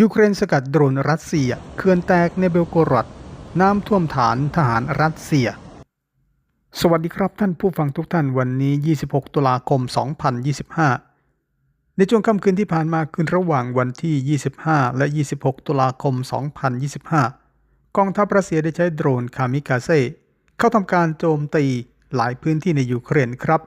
ยูเครนสกัดโดรนรัสเซียเขื่อนแตกในเบลโกรดน้ำท่วมฐานทหารรัสเซีย สวัสดีครับท่านผู้ฟังทุกท่านวันนี้ 26 ตุลาคม 2025 ในช่วงค่ำคืนที่ผ่านมาคืนระหว่างวันที่ 25 และ 26 ตุลาคม 2025 กองทัพรัสเซียได้ใช้โดรนคามิกาเซ่เข้าทำการโจมตีหลายพื้นที่ในยูเครนครับ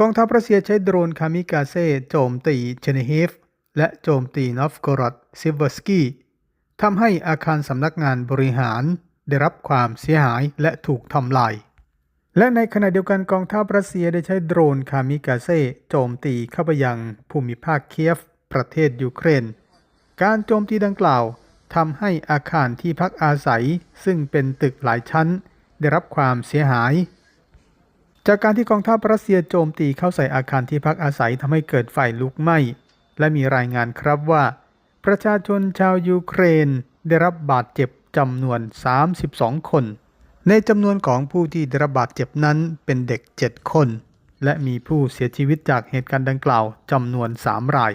กองทัพรัสเซียใช้โดรนคามิกาเซ่โจมตีเชนเฮฟและโจมตีนอฟโกรด ซิเวอร์สกี้ทำให้อาคารสำนักงานบริหารได้รับความเสียหายและถูกทำลาย และในขณะเดียวกันกองทัพรัสเซียได้ใช้โดรนคามิกาเซ่โจมตีเข้าไปยังภูมิภาคเคียฟ ประเทศยูเครน การโจมตีดังกล่าวทำให้อาคารที่พักอาศัยซึ่งเป็นตึกหลายชั้น ได้รับความเสียหาย จากการที่กองทัพรัสเซียโจมตีเข้าใส่อาคารที่พักอาศัยทำให้เกิดไฟลุกไหม้ และมีรายงานครับว่า ประชาชนชาวยูเครนได้รับบาดเจ็บจำนวน 32 คน ในจำนวนของผู้ที่ได้รับบาดเจ็บนั้นเป็นเด็ก 7 คน และมีผู้เสียชีวิตจากเหตุการณ์ดังกล่าวจำนวน 3 ราย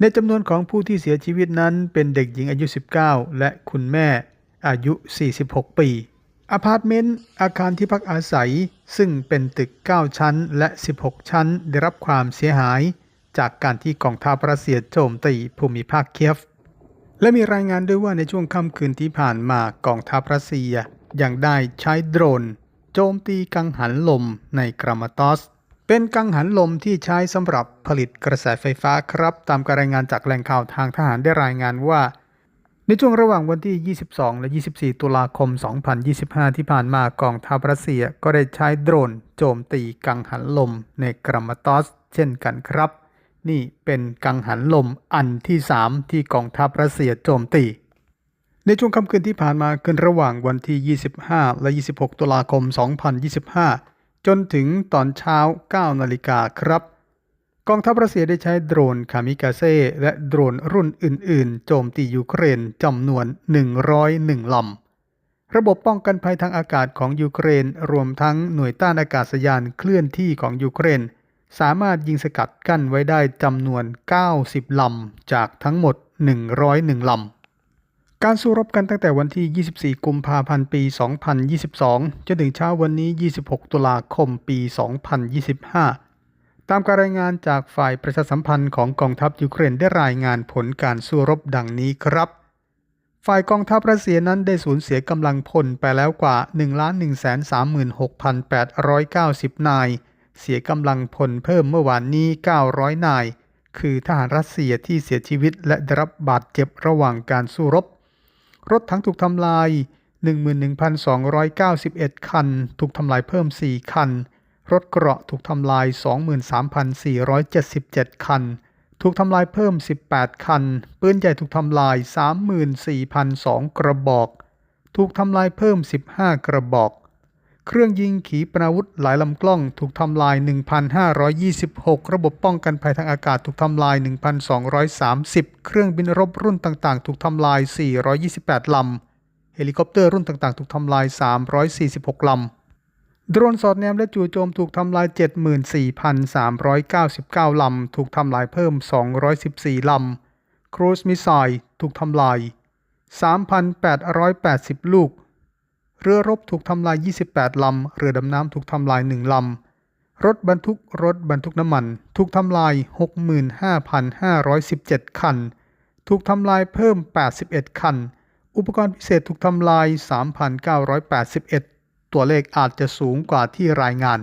ในจำนวนของผู้ที่เสียชีวิตนั้นเป็นเด็กหญิงอายุ 19 และคุณแม่อายุ 46 ปีอพาร์ตเมนต์อาคารที่พักอาศัย ซึ่งเป็นตึก 9 ชั้นและ 16 ชั้นได้รับความเสียหาย จากการที่กองทัพรัสเซียโจมตีภูมิภาคเคียฟ และมีรายงานด้วยว่าในช่วงค่ำคืนที่ผ่านมากองทัพรัสเซียยังได้ใช้โดรน โจมตีกังหันลมในกรามาตอส เป็นกังหันลมที่ใช้สำหรับผลิตกระแสไฟฟ้าครับ ตามการรายงานจากแหล่งข่าวทางทหารได้รายงานว่าในช่วงระหว่างวันที่ 22 และ 24 ตุลาคม 2025 ที่ผ่านมากองทัพรัสเซียก็ได้ใช้โดรน โจมตีกังหันลมในกรามาตอส เช่นกันครับ นี่เป็นกังหันลมอันที่3ที่กองทัพรัสเซียโจมตี ในช่วงค่ำคืนที่ผ่านมาคืนระหว่างวันที่ 25 และ 26 ตุลาคม 2025 จนถึงตอนเช้า 9 นาฬิกาครับ กองทัพรัสเซียได้ใช้โดรนคามิกาเซ่และโดรนรุ่นอื่น ๆ โจมตียูเครนจำนวน 101 ลำระบบป้องกันภัยทางอากาศของยูเครน รวมทั้งหน่วยต้านอากาศยานเคลื่อนที่ของยูเครน สามารถยิงสกัดกั้นไว้ได้จำนวน 90 ลำ จากทั้งหมด 101 ลำ การสู้รบกันตั้งแต่วันที่ 24 กุมภาพันธ์ปี 2022 จนถึงเช้าวันนี้ 26 ตุลาคมปี 2025 ตามการรายงานจากฝ่ายประชาสัมพันธ์ของกองทัพยูเครนได้รายงานผลการสู้รบดังนี้ครับ ฝ่ายกองทัพรัสเซียนั้นได้สูญเสียกำลังพลไปแล้วกว่า 1,136,890 นาย เสียกำลังพลเพิ่มเมื่อวานนี้ 900 นาย คือทหารรัสเซียที่เสียชีวิตและได้รับบาดเจ็บระหว่างการสู้รบ รถถังถูกทำลาย 11,291 คัน ถูกทำลายเพิ่ม 4 คัน รถเกราะถูกทำลาย 23,477 คัน ถูกทำลายเพิ่ม 18 คัน ปืนใหญ่ถูกทำลาย 34,002 กระบอก ถูกทำลายเพิ่ม 15 กระบอก เครื่องยิงขีปนาวุธหลายลำกล้องถูกทำลาย 1,526 ระบบป้องกันภัยทางอากาศถูกทำลาย 1,230 เครื่องบินรบรุ่นต่างๆ ถูกทำลาย 428 ลำ เฮลิคอปเตอร์รุ่นต่างๆ ถูกทำลาย 346 ลำ โดรนสอดแนมและจู่โจมถูกทำลาย 74,399 ลำ ถูกทำลายเพิ่ม 214 ลำ ครูซมิสไซล์ถูกทำลาย 3,880 ลูก เรือรบถูกทำลาย 28 ลำ เรือดำน้ำถูกทำลาย 1 ลำ รถบรรทุกรถบรรทุกน้ำมัน ถูกทำลาย 65,517 คัน ถูกทำลายเพิ่ม 81 คัน อุปกรณ์พิเศษถูกทำลาย 3,981 ตัวเลขอาจจะสูงกว่าที่รายงาน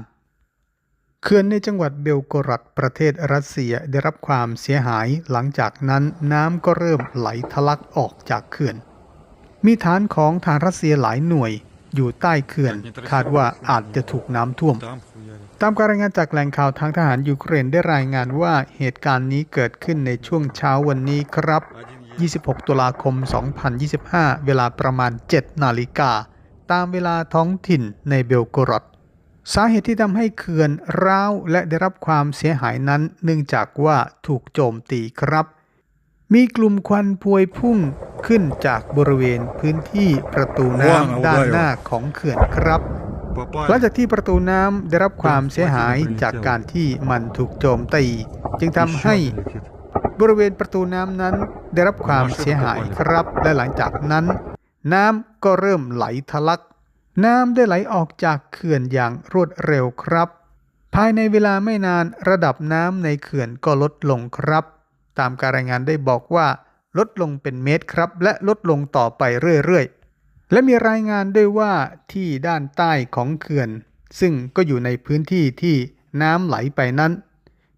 เขื่อนในจังหวัดเบลโกรัดประเทศรัสเซียได้รับความเสียหายหลังจากนั้นน้ำก็เริ่มไหลทะลักออกจากเขื่อน มีฐานของทางรัสเซียหลายหน่วย อยู่ใต้เขื่อน คาดว่าอาจจะถูกน้ำท่วม ตามการรายงานจากแหล่งข่าวทางทหารยูเครนได้รายงานว่าเหตุการณ์นี้เกิดขึ้นในช่วงเช้าวันนี้ครับ 26 ตุลาคม 2025 เวลาประมาณ 7 นาฬิกา ตามเวลาท้องถิ่นในเบลกรดสาเหตุที่ทำให้เขื่อนร้าวและได้รับความเสียหายนั้น เนื่องจากว่าถูกโจมตีครับ มีกลุ่มควันพวยพุ่ง ขึ้นจากบริเวณพื้นที่ประตูน้ำด้านหน้าของเขื่อนครับ หลังจากที่ประตูน้ำได้รับความเสียหายจากการที่มันถูกโจมตี จึงทำให้บริเวณประตูน้ำนั้นได้รับความเสียหายครับ และหลังจากนั้น น้ำก็เริ่มไหลทะลัก น้ำได้ไหลออกจากเขื่อนอย่างรวดเร็วครับ ภายในเวลาไม่นานระดับน้ำในเขื่อนก็ลดลงครับ ตามการรายงานได้บอกว่า ลดลงเป็นเมตรครับ และลดลงต่อไปเรื่อยๆ และมีรายงานด้วยว่าที่ด้านใต้ของเขื่อน ซึ่งก็อยู่ในพื้นที่ที่น้ำไหลไปนั้น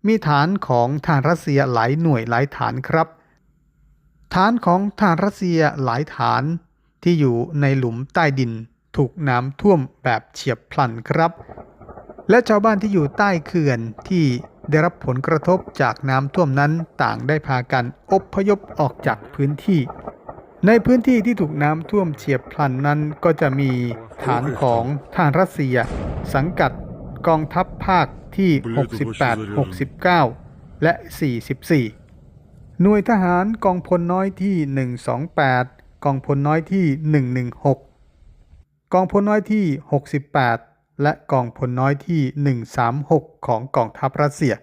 มีฐานของทหารรัสเซียหลายหน่วยหลายฐานครับ ฐานของทหารรัสเซียหลายฐานที่อยู่ในหลุมใต้ดินถูกน้ำท่วมแบบเฉียบพลันครับ และชาวบ้านที่อยู่ใต้เขื่อนที่ ได้รับผลกระทบจากน้ำท่วมนั้นต่างได้พากันอบพยพออกจากพื้นที่ ในพื้นที่ที่ถูกน้ำท่วมเฉียบพลันนั้นก็จะมีฐานของทหารรัสเซีย สังกัดกองทัพภาคที่ 68 69 และ 44 หน่วยทหารกองพลน้อยที่ 128 กองพลน้อยที่ 116 กองพลน้อยที่ 68 และกองพลน้อยที่ 136 ของกองทัพรัสเซีย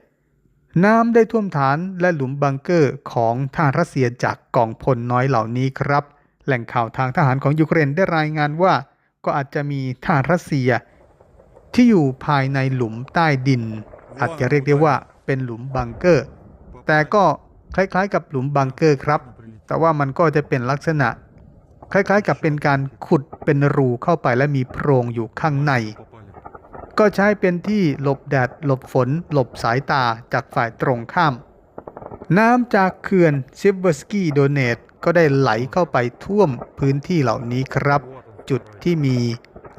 น้ำได้ท่วมฐานและหลุมบังเกอร์ของทหารรัสเซียจากกองพลน้อยเหล่านี้ครับ แหล่งข่าวทางทหารของยูเครนได้รายงานว่า ก็อาจจะมีทหารรัสเซีย ที่อยู่ภายในหลุมใต้ดิน อาจจะเรียกได้ว่าเป็นหลุมบังเกอร์ แต่ก็คล้ายๆ กับหลุมบังเกอร์ครับ แต่ว่ามันก็จะเป็นลักษณะ คล้ายๆ กับเป็นการขุดเป็นรูเข้าไปและมีโพรงอยู่ข้างใน ก็ใช้เป็นที่หลบแดด หลบฝน หลบสายตาจากฝ่ายตรงข้าม น้ำจากเขื่อนซิบเวอร์สกี้โดเนตก็ได้ไหลเข้าไปท่วมพื้นที่เหล่านี้ครับ จุดที่มี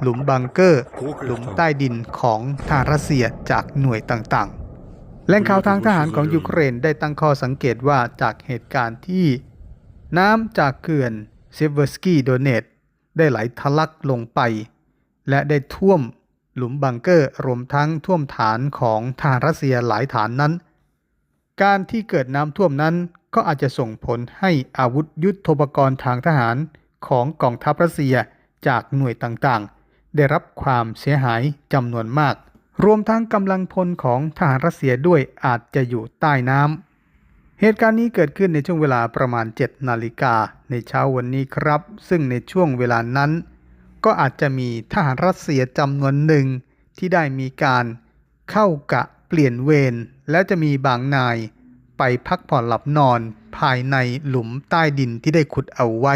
หลุมบังเกอร์ หลุมใต้ดินของทารรัสเซียจากหน่วยต่างๆแหล่งข่าวทางทหารของยูเครนได้ตั้งข้อสังเกตว่าจากเหตุการณ์ที่ น้ำจากเขื่อนเซเวอร์สกี้โดเนตได้ไหลทะลักลงไป และได้ท่วม หลุมบังเกอร์รวมทั้งท่วมฐานของทหารรัสเซียหลายฐานนั้น การที่เกิดน้ำท่วมนั้นก็อาจจะส่งผลให้อาวุธยุทโธปกรณ์ทางทหารของกองทัพรัสเซียจากหน่วยต่างๆ ได้รับความเสียหายจำนวนมาก รวมทั้งกำลังพลของทหารรัสเซียด้วยอาจจะอยู่ใต้น้ำ เหตุการณ์นี้เกิดขึ้นในช่วงเวลาประมาณ 7 นาฬิกาในเช้าวันนี้ครับ ซึ่งในช่วงเวลานั้น ก็อาจจะมีทหารรัสเซียจำนวนหนึ่งที่ได้มีการเข้ากะเปลี่ยนเวรและจะมีบางนายไปพักผ่อนหลับนอนภายในหลุมใต้ดินที่ได้ขุดเอาไว้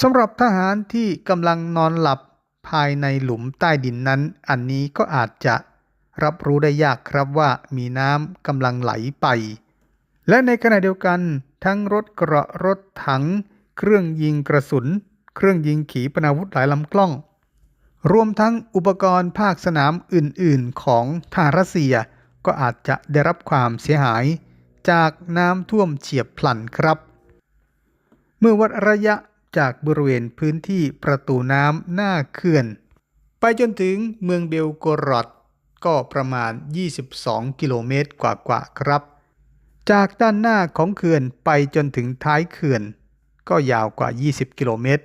สำหรับทหารที่กำลังนอนหลับภายในหลุมใต้ดินนั้น อันนี้ก็อาจจะรับรู้ได้ยากครับว่ามีน้ำกำลังไหลไป และในขณะเดียวกันทั้งรถเกราะรถถัง เครื่องยิงกระสุน เครื่องยิงขีปนาวุธหลายลำกล้อง รวมทั้งอุปกรณ์ภาคสนามอื่นๆ ของทหารรัสเซีย ก็อาจจะได้รับความเสียหายจากน้ำท่วมเฉียบพลันครับ เมื่อวัดระยะจากบริเวณพื้นที่ประตูน้ำหน้าเขื่อน ไปจนถึงเมืองเบลโกรอดก็ประมาณ 22 กิโลเมตรกว่าๆครับ จากด้านหน้าของเขื่อนไปจนถึงท้ายเขื่อน ก็ยาวกว่า 20 กิโลเมตร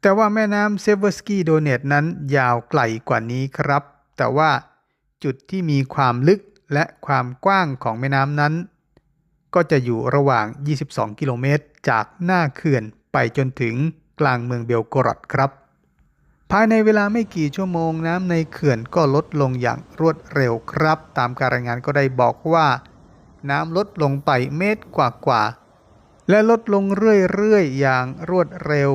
แต่ว่าแม่น้ำเซเวอร์สกี้โดเนตนั้นยาวไกลกว่านี้ครับ แต่ว่าจุดที่มีความลึกและความกว้างของแม่น้ำนั้น ก็จะอยู่ระหว่าง 22 กิโลเมตร จากหน้าเขื่อนไปจนถึงกลางเมืองเบลโกรอดครับ ภายในเวลาไม่กี่ชั่วโมงน้ำในเขื่อนก็ลดลงอย่างรวดเร็วครับ ตามการรายงานก็ได้บอกว่า น้ำลดลงไปเมตรกว่าๆและลดลงเรื่อยๆอย่างรวดเร็ว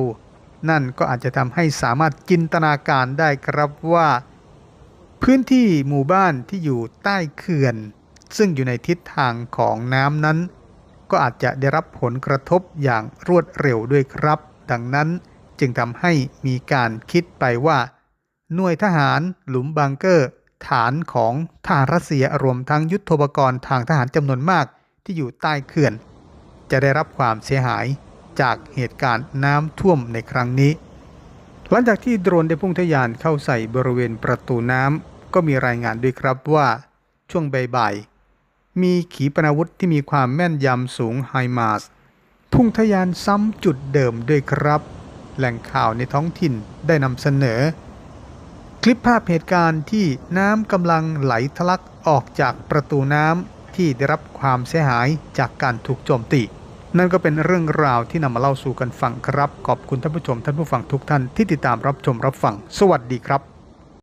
นั่นก็อาจจะทำให้สามารถจินตนาการได้ครับว่า พื้นที่หมู่บ้านที่อยู่ใต้เขื่อน ซึ่งอยู่ในทิศทางของน้ำนั้น ก็อาจจะได้รับผลกระทบอย่างรวดเร็วด้วยครับ ดังนั้นจึงทำให้มีการคิดไปว่า หน่วยทหารหลุมบังเกอร์ ฐานของทหารรัสเซียรวมทั้งยุทธปกรณ์ทางทหารจำนวนมากที่อยู่ใต้เขื่อน จะได้รับความเสียหาย จากเหตุการณ์น้ำท่วมในครั้งนี้ หลังจากที่โดรนได้พุ่งทะยานเข้าใส่บริเวณประตูน้ำก็มีรายงานด้วยครับว่าช่วงบ่ายๆมีขีปนาวุธที่มีความแม่นยำสูงไฮมาสพุ่งทะยานซ้ำจุดเดิมด้วยครับ แหล่งข่าวในท้องถิ่นได้นำเสนอ คลิปภาพเหตุการณ์ที่น้ำกำลังไหลทะลักออกจากประตูน้ำที่ได้รับความเสียหายจากการถูกโจมตี นั่นก็เป็นเรื่องราวที่นำมาเล่าสู่กันฟังครับ ขอบคุณท่านผู้ชมท่านผู้ฟังทุกท่านที่ติดตามรับชมรับฟัง สวัสดีครับ